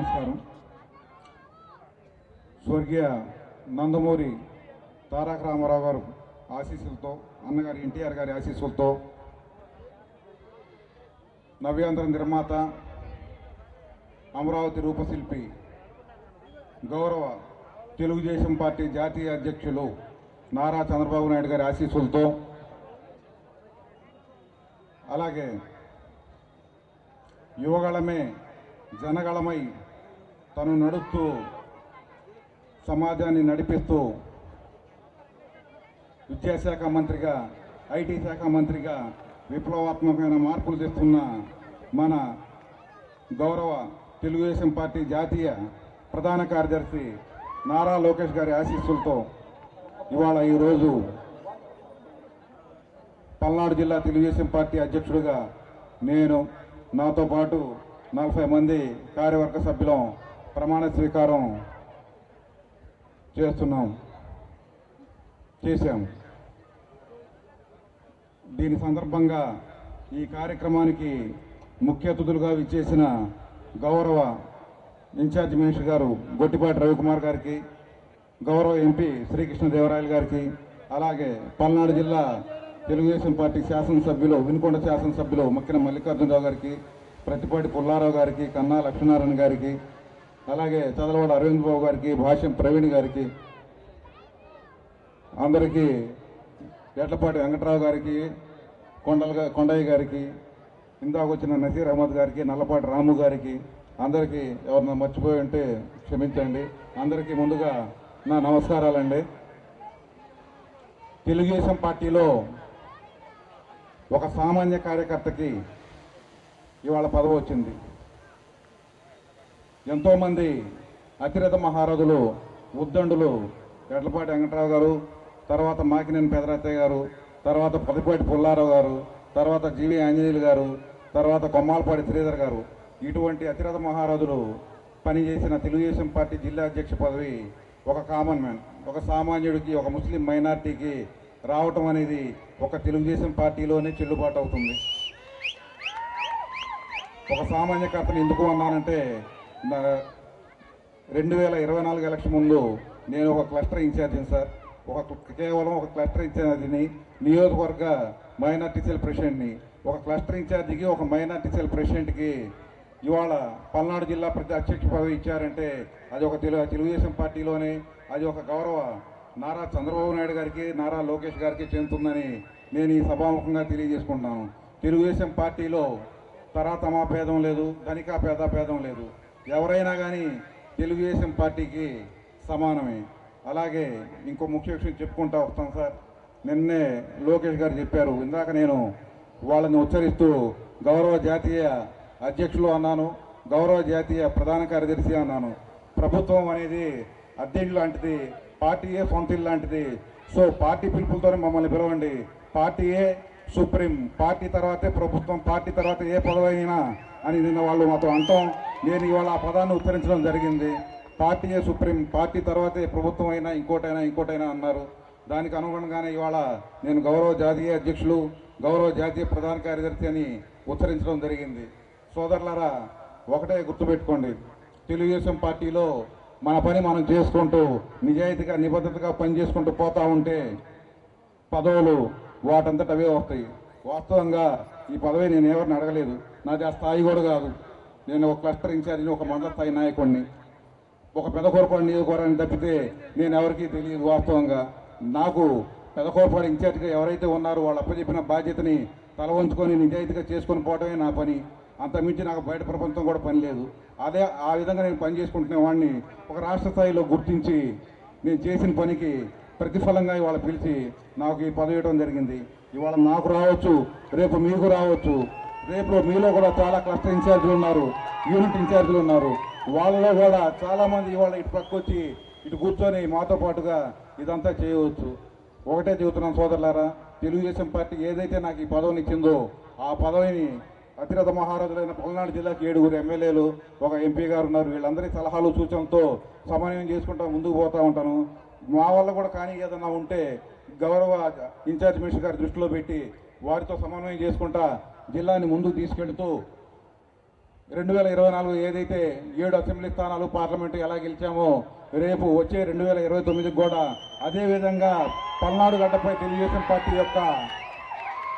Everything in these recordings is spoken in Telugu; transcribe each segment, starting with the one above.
నమస్కారం. స్వర్గీయ నందమూరి తారక రామారావు గారు ఆశీస్సులతో అన్నగారు ఎన్టీఆర్ గారి ఆశీస్సులతో నవ్యాంధ్ర నిర్మాత అమరావతి రూపశిల్పి గౌరవ తెలుగుదేశం పార్టీ జాతీయ అధ్యక్షులు నారా చంద్రబాబు నాయుడు గారి ఆశీస్సులతో అలాగే యువగళమే జనగళమై తను నడుస్తూ సమాజాన్ని నడిపిస్తూ విద్యాశాఖ మంత్రిగా ఐటీ శాఖ మంత్రిగా విప్లవాత్మకమైన మార్పులు తెస్తున్న మన గౌరవ తెలుగుదేశం పార్టీ జాతీయ ప్రధాన కార్యదర్శి నారా లోకేష్ గారి ఆశీస్సులతో ఇవాళ ఈరోజు పల్నాడు జిల్లా తెలుగుదేశం పార్టీ అధ్యక్షుడిగా నేను నాతో పాటు నలభై మంది కార్యవర్గ సభ్యులం ప్రమాణ స్వీకారం చేస్తున్నాం చేశాం. దీని సందర్భంగా ఈ కార్యక్రమానికి ముఖ్య అతిథులుగా విచ్చేసిన గౌరవ ఇన్ఛార్జ్ మినిస్టర్ గారు గొట్టిపాటి రవికుమార్ గారికి గౌరవ ఎంపీ శ్రీకృష్ణదేవరాయలు గారికి అలాగే పల్నాడు జిల్లా తెలుగుదేశం పార్టీ శాసనసభ్యులు వినుకొండ శాసనసభ్యులు మక్కిన మల్లికార్జునరావు గారికి ప్రతిపాటి పుల్లారావు గారికి కన్నా లక్ష్మీనారాయణ గారికి అలాగే చదలవాడ అరవింద్ బాబు గారికి భాష్యం ప్రవీణ్ గారికి అందరికీ ఎట్లపాటి వెంకట్రావు గారికి కొండల కొండయ్య గారికి ఇందాక వచ్చిన నసీర్ అహ్మద్ గారికి నల్లపాటి రాము గారికి అందరికీ ఎవరన్నా మర్చిపోయి ఉంటే క్షమించండి. అందరికీ ముందుగా నా నమస్కారాలండి. తెలుగుదేశం పార్టీలో ఒక సామాన్య కార్యకర్తకి ఇవాళ పదవి వచ్చింది. ఎంతోమంది అతిరథ మహారథులు ఉద్దండులు ఎడ్లపాటి వెంకటరావు గారు తర్వాత మాకినేని పెదరత్తయ్య గారు తర్వాత పదిపాటి పుల్లారావు గారు తర్వాత జీవి ఆంజనేయులు గారు తర్వాత కొమ్మాలపాటి శ్రీధర్ గారు. ఇటువంటి అతిరథ మహారథులు పనిచేసిన తెలుగుదేశం పార్టీ జిల్లా అధ్యక్ష పదవి ఒక కామన్ మ్యాన్ ఒక సామాన్యుడికి ఒక ముస్లిం మైనార్టీకి రావటం అనేది ఒక తెలుగుదేశం పార్టీలోనే చెల్లుబాటు అవుతుంది. ఒక సామాన్యకర్తను ఎందుకు అన్నానంటే రెండు వేల ఇరవై నాలుగు ఎలక్షన్ ముందు నేను ఒక క్లస్టర్ ఇన్ఛార్జిని సార్. ఒక కేవలం ఒక క్లస్టర్ ఇన్ఛార్జిని నియోజకవర్గ మైనార్టీ సెల్ ప్రెసిడెంట్ని ఒక క్లస్టర్ ఇన్ఛార్జికి ఒక మైనార్టీ సెల్ ప్రెసిడెంట్కి ఇవాళ పల్నాడు జిల్లా ప్రతి అధ్యక్ష పదవి ఇచ్చారంటే అది ఒక తెలుగు తెలుగుదేశం పార్టీలోనే అది ఒక గౌరవ నారా చంద్రబాబు నాయుడు గారికి నారా లోకేష్ గారికి చెందుతుందని నేను ఈ సభాముఖంగా తెలియజేసుకుంటున్నాను. తెలుగుదేశం పార్టీలో తరాతమా భేదం లేదు ధనిక పేద భేదం లేదు. ఎవరైనా కానీ తెలుగుదేశం పార్టీకి సమానమే. అలాగే ఇంకో ముఖ్య విషయం చెప్పుకుంటా వస్తాం సార్. నిన్నే లోకేష్ గారు చెప్పారు. ఇందాక నేను వాళ్ళని ఉచ్చరిస్తూ గౌరవ జాతీయ అధ్యక్షులు అన్నాను గౌరవ జాతీయ ప్రధాన కార్యదర్శి అన్నాను. ప్రభుత్వం అనేది అద్దెంటి లాంటిది పార్టీయే సొంత లాంటిది. సో పార్టీ పిలుపులతోనే మమ్మల్ని పిలవండి. పార్టీయే సుప్రీం. పార్టీ తర్వాతే ప్రభుత్వం. పార్టీ తర్వాత ఏ పదవైనా అని నిన్న వాళ్ళు మాతో అంటాం. నేను ఇవాళ ఆ పదాన్ని ఉచ్చరించడం జరిగింది. పార్టీయే సుప్రీం పార్టీ తర్వాతే ప్రభుత్వం అయినా ఇంకోటైనా ఇంకోటైనా అన్నారు. దానికి అనుగుణంగానే ఇవాళ నేను గౌరవ జాతీయ అధ్యక్షులు గౌరవ జాతీయ ప్రధాన కార్యదర్శి అని ఉచ్చరించడం జరిగింది. సోదరులారా ఒకటే గుర్తుపెట్టుకోండి. తెలుగుదేశం పార్టీలో మన పని మనం చేసుకుంటూ నిజాయితీగా నిబద్ధతగా పని చేసుకుంటూ ఉంటే పదవులు వాటంతట అవే వస్తాయి. వాస్తవంగా ఈ పదవి నేను ఎవరిని అడగలేదు. నాది ఆ స్థాయి కూడా కాదు. నేను ఒక క్లస్టర్ ఇన్ఛార్జిని ఒక మండల స్థాయి నాయకుడిని. ఒక పెదకోరపాడు నియోజకవర్గాన్ని తప్పితే నేను ఎవరికీ తెలియదు వాస్తవంగా. నాకు పెదకోరపాడు ఇన్ఛార్జిగా ఎవరైతే ఉన్నారో వాళ్ళు అప్పచెప్పిన బాధ్యతని తల వంచుకొని నిజాయితీగా చేసుకొని పోవడమే నా పని. అంతమించి నాకు బయట ప్రపంచం కూడా పని లేదు. అదే ఆ విధంగా నేను పని చేసుకుంటున్న వాడిని ఒక రాష్ట్ర స్థాయిలో గుర్తించి నేను చేసిన పనికి ప్రతిఫలంగా ఇవాళ పిలిచి నాకు ఈ పదవి ఇవ్వడం జరిగింది. ఇవాళ నాకు రావచ్చు రేపు మీకు రావచ్చు. రేపు మీలో కూడా చాలా క్లస్టర్ ఇన్ఛార్జీలు ఉన్నారు యూనిట్ ఇన్ఛార్జీలు ఉన్నారు. వాళ్ళలో కూడా చాలామంది ఇవాళ ఇటు పక్క వచ్చి ఇటు కూర్చొని మాతో పాటుగా ఇదంతా చేయవచ్చు. ఒకటే చెబుతున్నాను సోదరులారా తెలుగుదేశం పార్టీ ఏదైతే నాకు ఈ పదవిని ఇచ్చిందో ఆ పదవిని అతిరథ మహారాజులైన పల్నాడు జిల్లాకి ఏడుగురు ఎమ్మెల్యేలు ఒక ఎంపీ గారు ఉన్నారు. వీళ్ళందరి సలహాలు సూచనలతో సమన్వయం చేసుకుంటా ముందుకు పోతూ ఉంటాను. మా వల్ల కూడా కానీ ఏదన్నా ఉంటే గౌరవ ఇన్ఛార్జ్ మినిస్టర్ గారి దృష్టిలో పెట్టి వారితో సమన్వయం చేసుకుంటా జిల్లాని ముందుకు తీసుకెళ్తూ రెండు వేల ఇరవై నాలుగు ఏదైతే ఏడు అసెంబ్లీ స్థానాలు పార్లమెంటు ఎలా గెలిచామో రేపు వచ్చే రెండు వేల ఇరవై తొమ్మిదికి కూడా అదేవిధంగా పల్నాడు గడ్డపై తెలుగుదేశం పార్టీ యొక్క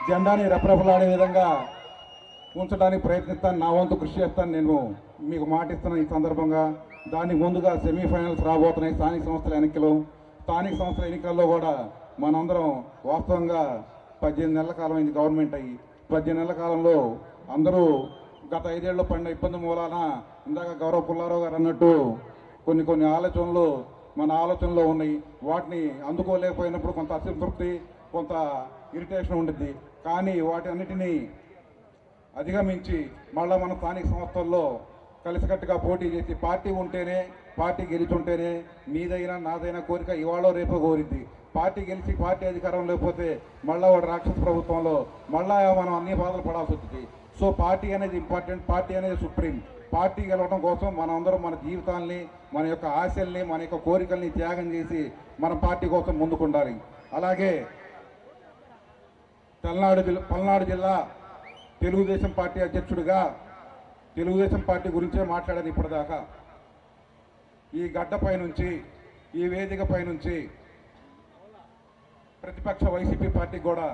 జెండాని రెపరెపలాడే విధంగా ఉంచడానికి ప్రయత్నిస్తాను. నా వంతు కృషి చేస్తాను. నేను మీకు మాటిస్తున్నాను ఈ సందర్భంగా. దానికి ముందుగా సెమీఫైనల్స్ రాబోతున్నాయి స్థానిక సంస్థల ఎన్నికలు. స్థానిక సంస్థల ఎన్నికల్లో కూడా మనందరం వాస్తవంగా పద్దెనిమిది నెలల కాలం అయింది గవర్నమెంట్ అయ్యి. పద్దెనిమిది నెలల కాలంలో అందరూ గత ఐదేళ్ళు పడిన ఇబ్బంది మూలాన ఇందాక గౌరవ పుల్లారావు గారు అన్నట్టు కొన్ని కొన్ని ఆలోచనలు మన ఆలోచనలో ఉన్నాయి. వాటిని అందుకోలేకపోయినప్పుడు కొంత అసంతృప్తి కొంత ఇరిటేషన్ ఉంటుంది కానీ వాటి అన్నిటినీ అధిగమించి మళ్ళా మన స్థానిక సంస్థల్లో కలిసికట్టుగా పోటీ చేసి పార్టీ ఉంటేనే పార్టీ గెలిచుంటేనే మీదైనా నాదైనా కోరిక ఇవాళ రేపు కోరింది. పార్టీ గెలిచి పార్టీ అధికారం లేకపోతే మళ్ళా వాడు రాక్షస ప్రభుత్వంలో మళ్ళా మనం అన్ని బాధలు పడాల్సి వస్తుంది. సో పార్టీ అనేది ఇంపార్టెంట్ పార్టీ అనేది సుప్రీం. పార్టీ గెలవడం కోసం మనందరం మన జీవితాల్ని మన యొక్క ఆశల్ని మన యొక్క కోరికల్ని త్యాగం చేసి మన పార్టీ కోసం ముందుకుండాలి. అలాగే తలనాడు జిల్లా పల్నాడు జిల్లా తెలుగుదేశం పార్టీ అధ్యక్షుడిగా తెలుగుదేశం పార్టీ గురించే మాట్లాడాను ఇప్పటిదాకా. ఈ గడ్డపై నుంచి ఈ వేదికపై నుంచి ప్రతిపక్ష వైసీపీ పార్టీకి కూడా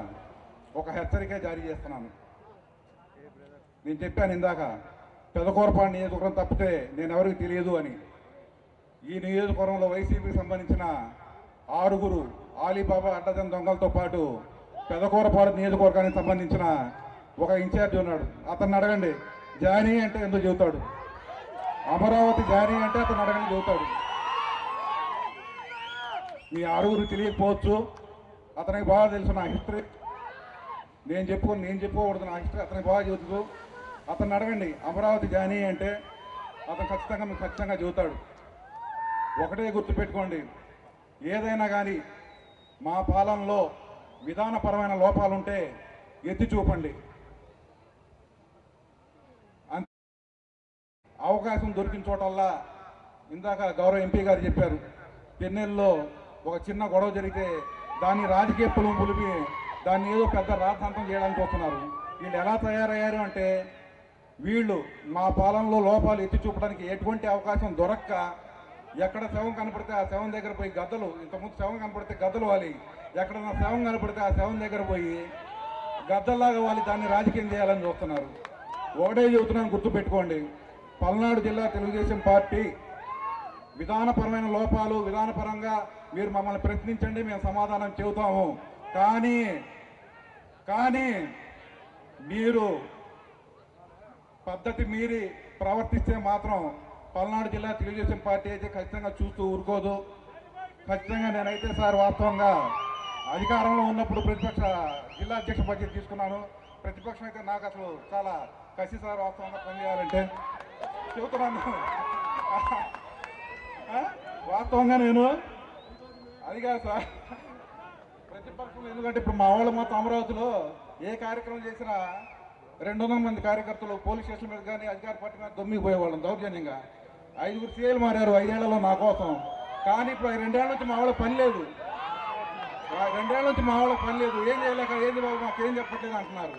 ఒక హెచ్చరిక జారీ చేస్తున్నాను. నేను చెప్పాను ఇందాక పెదకూరపాడు నియోజకవర్గం తప్పితే నేను ఎవరికి తెలియదు అని. ఈ నియోజకవర్గంలో వైసీపీకి సంబంధించిన ఆరుగురు ఆలీబాబా అడ్డజన్ దొంగలతో పాటు పెదకూరపాడు నియోజకవర్గానికి సంబంధించిన ఒక ఇన్ఛార్జ్ ఉన్నాడు. అతన్ని అడగండి. జానీ అంటే ఎందుకు చెబుతాడు? అమరావతి జానీ అంటే అతను అడగని చెబుతాడు. మీ ఆరుగురు తెలియకపోవచ్చు. అతనికి బాగా తెలుసు నా హిస్టరీ. నేను చెప్పుకొని నేను చెప్పుకోకూడదు నా హిస్టరీ. అతనికి బాగా చెబుతుంది అతను అడగండి అమరావతి జానీ అంటే అతను ఖచ్చితంగా మీకు ఖచ్చితంగా చెబుతాడు. ఒకటే గుర్తుపెట్టుకోండి ఏదైనా కానీ మా పాలనలో విధానపరమైన లోపాలుంటే ఎత్తి చూపండి. అవకాశం దొరికిన చోటల్లా ఇందాక గౌరవ ఎంపీ గారు చెప్పారు పెన్నెల్లో ఒక చిన్న గొడవ జరిగితే దాన్ని రాజకీయ పులుము పులిపి దాన్ని ఏదో పెద్ద రాద్ధాంతం చేయడానికి వస్తున్నారు. వీళ్ళు ఎలా తయారయ్యారు అంటే వీళ్ళు మా పాలనలో లోపాలు ఎత్తి చూపడానికి ఎటువంటి అవకాశం దొరక్క ఎక్కడ శవం కనపడితే ఆ శవం దగ్గర పోయి గద్దలు ఇంతకుముందు శవం కనపడితే గద్దలు వాలి ఎక్కడన్నా శవం కనపడితే ఆ శవం దగ్గర పోయి గద్దల్లాగా వాళ్ళు దాన్ని రాజకీయం చేయాలని చూస్తున్నారు. ఒకటే చెబుతున్నాను గుర్తుపెట్టుకోండి. పల్నాడు జిల్లా తెలుగుదేశం పార్టీ విధానపరమైన లోపాలు విధానపరంగా మీరు మమ్మల్ని ప్రశ్నించండి మేము సమాధానం చెబుతాము. కానీ కానీ మీరు పద్ధతి మీరి ప్రవర్తిస్తే మాత్రం పల్నాడు జిల్లా తెలుగుదేశం పార్టీ అయితే ఖచ్చితంగా చూస్తూ ఊరుకోదు. ఖచ్చితంగా నేనైతే సార్ వాస్తవంగా అధికారంలో ఉన్నప్పుడు ప్రతిపక్ష జిల్లా అధ్యక్ష బాధ్యత తీసుకున్నాను. ప్రతిపక్షం అయితే నాకు అసలు చాలా కసి సార్ వాస్తవంగా పనిచేయాలంటే చెబుతున్నాను వాస్తవంగా నేను అది కాదు సార్. ప్రతిపక్షం ఎందుకంటే ఇప్పుడు మా వాళ్ళు మొత్తం అమరావతిలో ఏ కార్యక్రమం చేసినా రెండు వందల మంది కార్యకర్తలు పోలీస్ స్టేషన్ మీద కానీ అధికార పార్టీ మీద దొమ్మికి పోయేవాళ్ళం దౌర్జన్యంగా. ఐదుగురు సీఎలు మారారు ఐదేళ్ళలో నా కోసం. కానీ ఇప్పుడు ఈ రెండేళ్ళ నుంచి మా వాళ్ళకి పని లేదు. ఆ రెండేళ్ళ నుంచి మా వాళ్ళకి పని లేదు. ఏం చేయలేక ఏంది బాబు మాకేం ఏం చెప్పట్లేదు అంటున్నారు.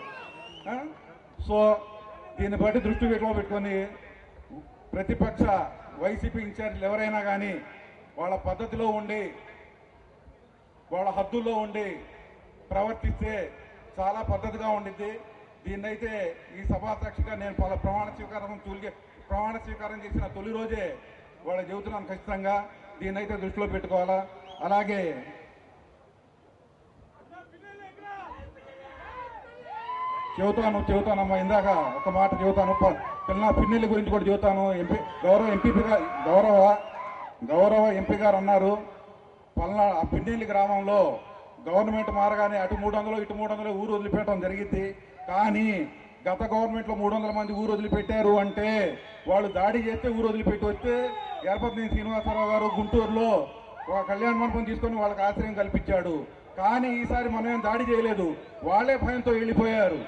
సో దీన్ని బట్టి దృష్టి పెట్టుకో పెట్టుకొని ప్రతిపక్ష వైసీపీ ఇన్ఛార్జీలు ఎవరైనా కానీ వాళ్ళ పద్ధతిలో ఉండి వాళ్ళ హద్దుల్లో ఉండి ప్రవర్తిస్తే చాలా పద్ధతిగా ఉండిద్ది. దీన్నైతే ఈ సభాధ్యక్షగా నేను పల ప్రమాణ స్వీకారం తూలిగే ప్రమాణ స్వీకారం చేసిన తొలి రోజే వాళ్ళ చెబుతున్నాను ఖచ్చితంగా దీన్నైతే దృష్టిలో పెట్టుకోవాలా. అలాగే చెబుతాను చెబుతానమ్మా ఇందాక ఒక మాట చెబుతాను పిల్లల పిల్ల గురించి కూడా చెబుతాను ఎంపీ గౌరవ ఎంపీ గారు గౌరవ గౌరవ ఎంపీ గారు అన్నారు. పల్నా ఆ పిన్నెల్లి గ్రామంలో గవర్నమెంట్ మారగానే అటు మూడు వందలు ఇటు మూడు వందలు ఊరు వదిలిపెట్టడం జరిగింది. కానీ గత గవర్నమెంట్లో మూడు వందల మంది ఊరు వదిలిపెట్టారు అంటే వాళ్ళు దాడి చేస్తే ఊరు వదిలిపెట్టి వస్తే ఎరపతి శ్రీనివాసరావు గారు గుంటూరులో ఒక కళ్యాణ మండపం తీసుకొని వాళ్ళకి ఆశ్రయం కల్పించాడు. కానీ ఈసారి మనం ఏం దాడి చేయలేదు. వాళ్ళే భయంతో వెళ్ళిపోయారు.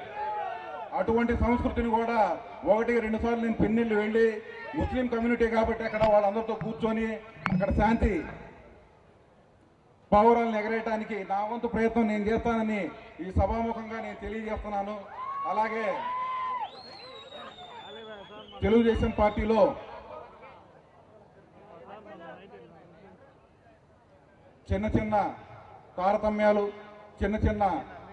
అటువంటి సంస్కృతిని కూడా ఒకటి రెండు సార్లు నేను పిన్నిళ్ళు వెళ్ళి ముస్లిం కమ్యూనిటీ కాబట్టి అక్కడ వాళ్ళందరితో కూర్చొని అక్కడ శాంతి పావురాలను ఎగరేయటానికి నా వంతు ప్రయత్నం నేను చేస్తానని ఈ సభాముఖంగా నేను తెలియజేస్తున్నాను. అలాగే తెలుగుదేశం పార్టీలో చిన్న చిన్న తారతమ్యాలు చిన్న చిన్న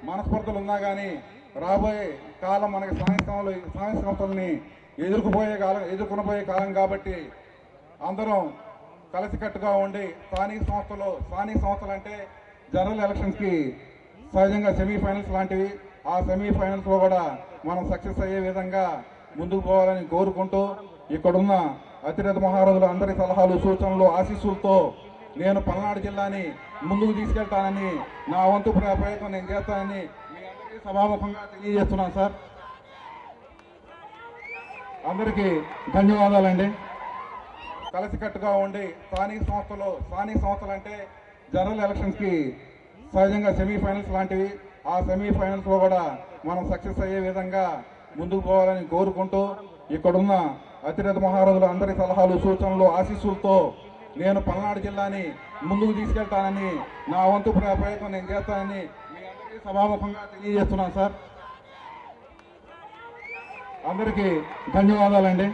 మనస్పర్ధలు ఉన్నా కానీ రాబోయే కాలం మనకి సాయంత్రంలో సాయం స్థానిక సంస్థలని ఎదుర్కొపోయే కాలం ఎదుర్కొనబోయే కాలం కాబట్టి అందరం కలిసికట్టుగా ఉండి స్థానిక సంస్థలు స్థానిక సంస్థలు అంటే జనరల్ ఎలక్షన్స్కి సహజంగా సెమీఫైనల్స్ లాంటివి. ఆ సెమీఫైనల్స్లో కూడా మనం సక్సెస్ అయ్యే విధంగా ముందుకు పోవాలని కోరుకుంటూ ఇక్కడున్న అతిరథ మహారాజులు అందరి సలహాలు సూచనలు ఆశీస్సులతో నేను పల్నాడు జిల్లాని ముందుకు తీసుకెళ్తానని నా వంతు ప్రయత్నం నేను చేస్తానని అందరికీ సభాముఖంగా తెలియజేస్తున్నాను సార్. అందరికీ ధన్యవాదాలండి. కలిసికట్టుగా ఉండి స్థానిక సంస్థలు స్థానిక సంస్థలు అంటే జనరల్ ఎలక్షన్స్కి సహజంగా సెమీఫైనల్స్ లాంటివి. ఆ సెమీఫైనల్స్లో కూడా మనం సక్సెస్ అయ్యే విధంగా ముందుకు పోవాలని కోరుకుంటూ ఇక్కడున్న అతిరథ మహారాజులు అందరి సలహాలు సూచనలు ఆశీస్సులతో నేను పల్నాడు జిల్లాని ముందుకు తీసుకెళ్తానని నా వంతు ప్రయత్నం నేను చేస్తానని అందరికీ సభాముఖంగా తెలియజేస్తున్నాను సార్. అందరికీ ధన్యవాదాలండి.